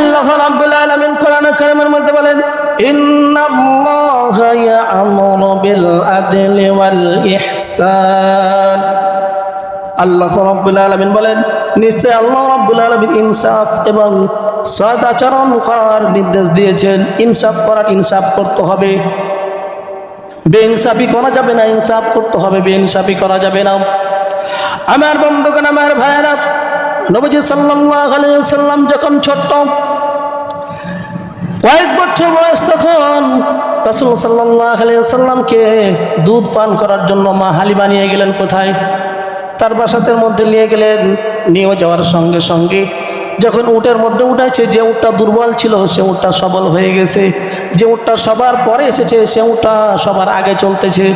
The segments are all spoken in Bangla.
আল্লাহ রাব্বুল আলামিন কোরআন কারিমের মধ্যে বলেন, ইন্নাল্লাহা ইয়া'মুরু বিল আদলি ওয়াল ইহসান। আল্লাহ রাব্বুল আলামিন বলেন, নিশ্চয় আল্লাহ রাব্বুল আলামিন ইনসাফ এবং সৎ আচরণ করার নির্দেশ দিয়েছেন। ইনসাফ করার ইনসাফ করতে হবে। বেইনসাফি করা যাবে না, ইনসাফ করতে হবে, বেইনসাফি করা যাবে না। আমার বন্ধুগণ, আমার ভাইয়েরা, নবজি সাল্লাম যখন ছোট্ট কয়েক বছর বয়স তখন রাসূল সাল্লামকে দুধ পান করার জন্য মা হালিমা নিয়ে গেলেন কোথায়? তার বাসাতের মধ্যে নিয়ে গেলেন নিয়ে যাওয়ার সঙ্গে সঙ্গে। যখন উটের মধ্যে উঠাইছে, যে উটটা দুর্বল ছিল, সে উটটা সবল হয়ে গেছে। যে উটটা সবার পরে এসেছে, সে উটটা সবার আগে চলতেছে।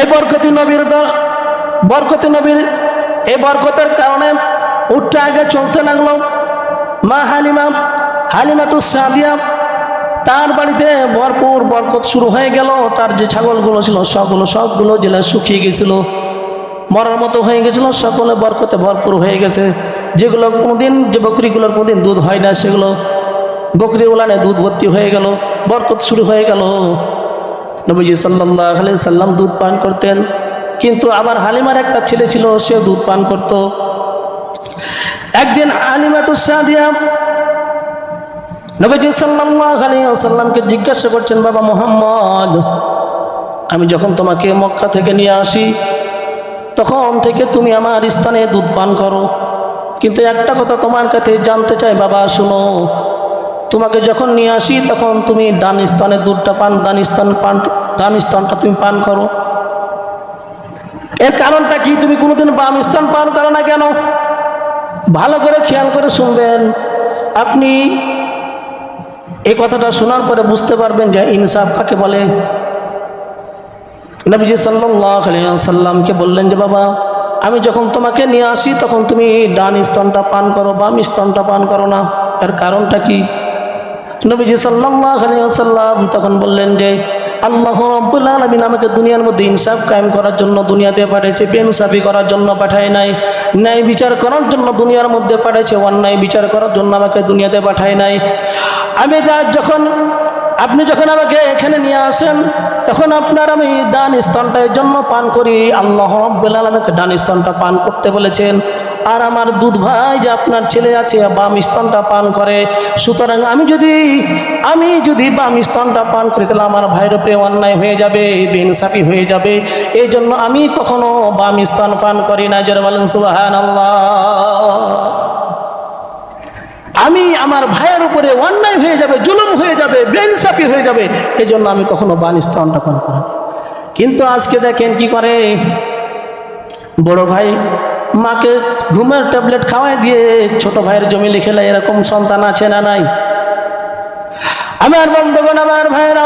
এই বরকতি নবীর বরকতি নবীর এই বরকতের কারণে উটটা আগে চলতে লাগল। মা হালিমা হালিমা তো সাদিয়া, তার বাড়িতে ভরপুর বরকত শুরু হয়ে গেল। তার যে ছাগলগুলো ছিল, সবগুলো সবগুলো জেলা শুকিয়ে গেছিল। মরার মতো হয়ে গেছিল, সকলে বরকতে ভরপুর হয়ে গেছে। যেগুলো কোনোদিন, যে বকরিগুলোর কোনোদিন দুধ হয় না, সেগুলো বকরি উলানে দুধ ভর্তি হয়ে গেল, বরকত শুরু হয়ে গেল। নবীজি সাল্লাহ সাল্লাম দুধ পান করতেন। কিন্তু আবার হালিমার একটা ছেলে ছিল, সে দুধ পান করত। একদিন হালিমা তো সাদিয়া নবীজি সাল্লাহ আলী সাল্লামকে জিজ্ঞাসা করছেন, বাবা মোহাম্মদ, আমি যখন তোমাকে মক্কা থেকে নিয়ে আসি, তখন থেকে তুমি আমার স্থানে দুধ পান করো। কিন্তু একটা কথা তোমার কাছে জানতে চাই, বাবা, শুনো। তোমাকে যখন নিয়ে আসি, তখন তুমি ডান স্থানে দুধটা পান, ডান স্থান পান, ডান স্থানটা তুমি পান করো। এর কারণটা কি? তুমি কোনোদিন বাম স্থান পান করো না কেন? ভালো করে খেয়াল করে শুনবেন। আপনি এই কথাটা শোনার পরে বুঝতে পারবেন যে ইনসাফ কাকে বলে? নবীজি সাল্লামকে বললেন যে, বাবা, আমি যখন তোমাকে নিয়ে আসি, তখন তুমি ডান স্তনটা পান করো, বাম স্তনটা পান করো না। এর কারণটা কি? নবীজি সাল্লাম তখন বললেন যে, আল্লাহ রব্বুল আলমিন আমাকে দুনিয়ার মধ্যে ইনসাফ কায়েম করার জন্য দুনিয়াতে পাঠিয়েছে বেনসাফি করার জন্য পাঠায় নাই, ন্যায় বিচার করার জন্য দুনিয়ার মধ্যে পাঠিয়েছে অন্যায় বিচার করার জন্য আমাকে দুনিয়াতে পাঠায় নাই। আমি যা যখন, আপনি যখন আমাকে এখানে নিয়ে আসেন, তখন আপনার আমি ডান স্তনটা এর জন্য পান করি। আল্লাহ রব্বুল আমাকে ডান স্তনটা পান করতে বলেছেন। আর আমার দুধ ভাই যে আপনার ছেলে আছে, বাম স্তনটা পান করে। সুতরাং আমি যদি আমি যদি বাম স্তনটা পান করি, তাহলে আমার ভাইয়ের উপরে অন্যায় হয়ে যাবে বেনসাফি হয়ে যাবে। এই জন্য আমি কখনো বাম স্তন পান করি না। যারা বলেন সুবাহান আল্লাহ আমি আমার ভাইয়ের উপরে অন্যায় হয়ে যাবে, জুলুম হয়ে যাবে বেনসাফি হয়ে যাবে এই জন্য আমি কখনো বান স্তনটা পান করি কিন্তু আজকে দেখেন কি করে? বড় ভাই মাকে ঘুমের ট্যাবলেট খাওয়াই দিয়ে ছোট ভাইয়ের জমি লিখে লাই, এরকম সন্তান আছে না নাই? আমার বন্ধুগণ, আমার ভাইয়েরা,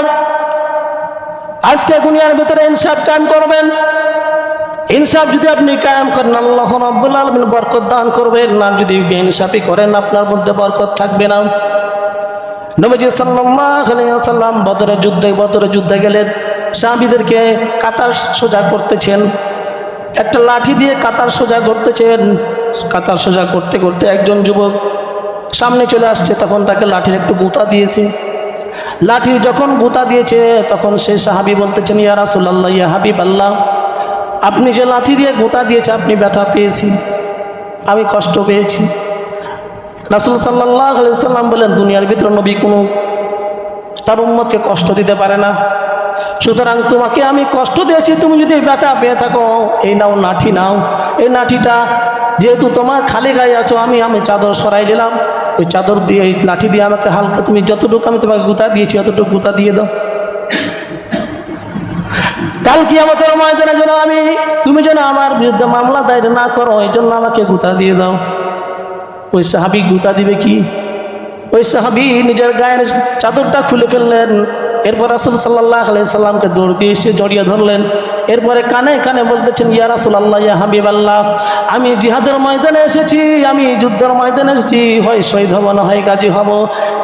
আজকে দুনিয়ার ভিতরে ইনসাফ কায়েম করবেন। ইনসাফ যদি আপনি কায়েম করেন, আল্লাহ রাব্বুল আলামিন বরকত দান করবেন। না যদি বেইনসাফি করেন, আপনার মধ্যে বরকত থাকবে না। নবীজি ওয়াসাল্লাম বদরের যুদ্ধে বদরের যুদ্ধে গেলেন। সাহাবীদেরকে কাতার সোজা করতেছেন। একটা লাঠি দিয়ে কাতার সোজা করতেছেন। কাতার সোজা করতে করতে একজন যুবক সামনে চলে আসছে, তখন তাকে লাঠির একটু গুঁতা দিয়েছে। লাঠির যখন গুঁতা দিয়েছে, তখন সে সাহাবি বলতেছেন, ইয়া রাসূলুল্লাহ, ইয়া হাবিব আল্লাহ আপনি যে লাঠি দিয়ে গোতা দিয়েছে, আপনি ব্যথা পেয়েছি আমি কষ্ট পেয়েছি। রাসুল সাল্লাহ সাল্লাম বলেন, দুনিয়ার ভিতরে নবী কোনো তার উম্মতকে কষ্ট দিতে পারে না। সুতরাং তোমাকে আমি কষ্ট দিয়েছি, তুমি যদি ব্যথা পেয়ে থাকো, এই নাও নাঠি নাও। এই নাঠিটা যেহেতু তোমার খালি গায়ে আছো, আমি আমি চাদর সরাই দিলাম। ওই চাদর দিয়ে, এই লাঠি দিয়ে আমাকে হালকা তুমি যতটুকু আমি তোমাকে গুতা দিয়েছি, অতটুকু গুতা দিয়ে দাও। কাল আমাদের ময়দানে যেন আমি, তুমি যেন আমার বিরুদ্ধে মামলা দায়ের না করো ওই জন্য আমাকে গুতা দিয়ে দাও। ওই সাহাবি গুতা দিবে কি? ওই সাহাবি নিজের গায়ের চাদরটা খুলে ফেললেন। এরপর রাসুল সাল্লাহ সাল্লামকে দৌড় দিয়ে এসে জড়িয়ে ধরলেন। এরপরে কানে কানে বলতেছেন, ইয়া রাসুল আল্লাহ ইয়া হাবিব আল্লাহ আমি জিহাদের ময়দানে এসেছি, আমি যুদ্ধের ময়দানে এসেছি, হয় শহীদ হব না, হয় গাজী হব।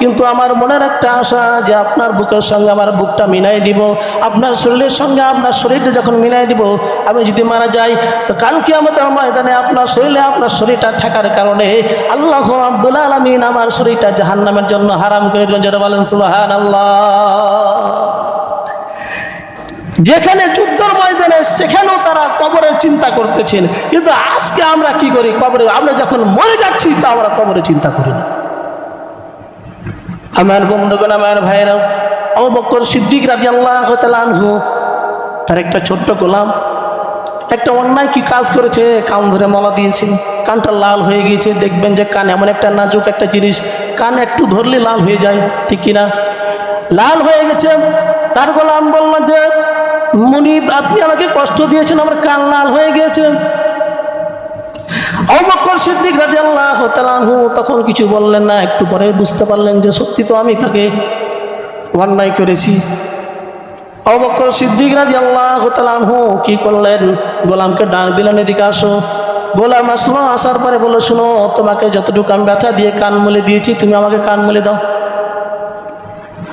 কিন্তু আমার মনের একটা আশা যে আপনার বুকের সঙ্গে আমার বুকটা মিলাই দিব, আপনার শরীরের সঙ্গে আপনার শরীরটা যখন মিলাই দিব, আমি যদি মারা যাই, তো কালকে আমাদের ময়দানে আপনার শরীরে আপনার শরীরটা থাকার কারণে আল্লাহ আব্দুল আলমিন আমার শরীরটা জাহান্নামের জন্য হারাম করে দেবেন। যারা বলেন সুবাহান আল্লাহ যেখানে যুদ্ধের ময়দানে, সেখানেও তারা কবরের চিন্তা করতেছেন। কিন্তু আজকে আমরা কি করি? কবরে, আমরা যখন মরে যাচ্ছি, তা আমরা কবরে চিন্তা করি না। আমার বন্ধুগণ, আমার ভাইরা অবকর সিদ্দিক রাজি আল্লাহ আনহু, তার একটা ছোট্ট গোলাম, একটা অন্যায় কি কাজ করেছে? কান ধরে মলা দিয়েছে, কানটা লাল হয়ে গিয়েছে, দেখবেন যে কান এমন একটা নাজুক একটা জিনিস কান একটু ধরলে লাল হয়ে যায়, ঠিক কিনা? লাল হয়ে গেছে। তার গোলাম বলল যে, মুনিব, আপনি আমাকে কষ্ট দিয়েছেন, আমার কান লাল হয়ে গিয়েছে অবকর সিদ্দিক রাজি আল্লাহ তখন কিছু বললেন না, একটু পরে বুঝতে পারলেন যে সত্যি তো আমি তাকে অন্যায় করেছি। অবকর সিদ্দিক রাজি আল্লাহ তালানহু কি করলেন? গোলামকে ডাক দিলেন, এদিকে আসো। গোলাম আসলো আসার পরে বলল, শুনো, তোমাকে যতটুকু আমি ব্যথা দিয়ে কান মুলে দিয়েছি, তুমি আমাকে কান মুলে দাও।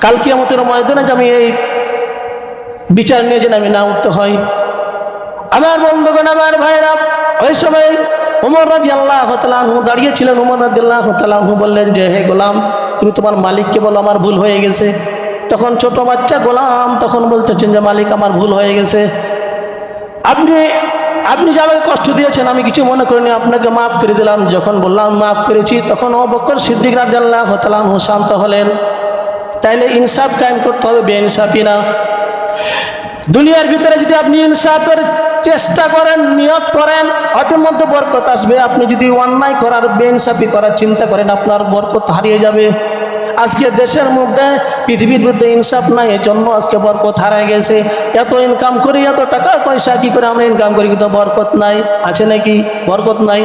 কালকে আমাদের ময়দানে যে আমি এই বিচার নিয়ে যেন আমি না উঠতে হয়। আমার বন্ধুগণ, আমার ভাইরা ওই সময় উমর রাজি আল্লাহ তালাহু দাঁড়িয়েছিলেন। উমর রাজি আল্লাহ তালাহু বললেন যে, হে গোলাম, তুমি তোমার মালিককে বলো, আমার ভুল হয়ে গেছে। তখন ছোট বাচ্চা গোলাম তখন বলতেছেন যে, মালিক, আমার ভুল হয়ে গেছে। আপনি আপনি যে আমাকে কষ্ট দিয়েছেন, আমি কিছু মনে করিনি, আপনাকে মাফ করে দিলাম। যখন বললাম মাফ করেছি, তখন ও বকর সিদ্দিক রাজি আল্লাহ শান্ত হলেন। তাইলে ইনসাফ কায়েম করতে হবে, বেইনসাফি না। দুনিয়ার ভিতরে যদি আপনি ইনসাফের চেষ্টা করেন, নিয়ত করেন অতের মধ্যে বরকত আসবে। আপনি যদি অন্যায় করার, বেইনসাফি করার চিন্তা করেন, আপনার বরকত হারিয়ে যাবে। আজকে দেশের মধ্যে পৃথিবীর মধ্যে ইনসাফ নাই এর জন্য আজকে বরকত হারিয়ে গেছে। এত ইনকাম করি, এত টাকা পয়সা, কি করে আমরা ইনকাম করি? কিন্তু বরকত নাই। আছে নাকি? বরকত নাই।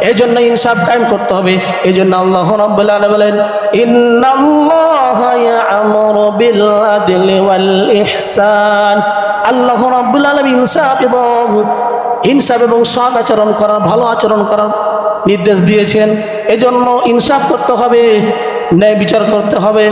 এই জন্য ইনসাফ কায়েম করতে হবে। এই জন্য আল্লাহ রাব্বুল আলামিন বলেন আল্লাহ রাব্বুল আলামিন ইনসাফ এবং ইনসাফ এবং সৎ আচরণ করার, ভালো আচরণ করার নির্দেশ দিয়েছেন। এজন্য ইনসাফ করতে হবে। ন্যায় বিচার করতে হবে।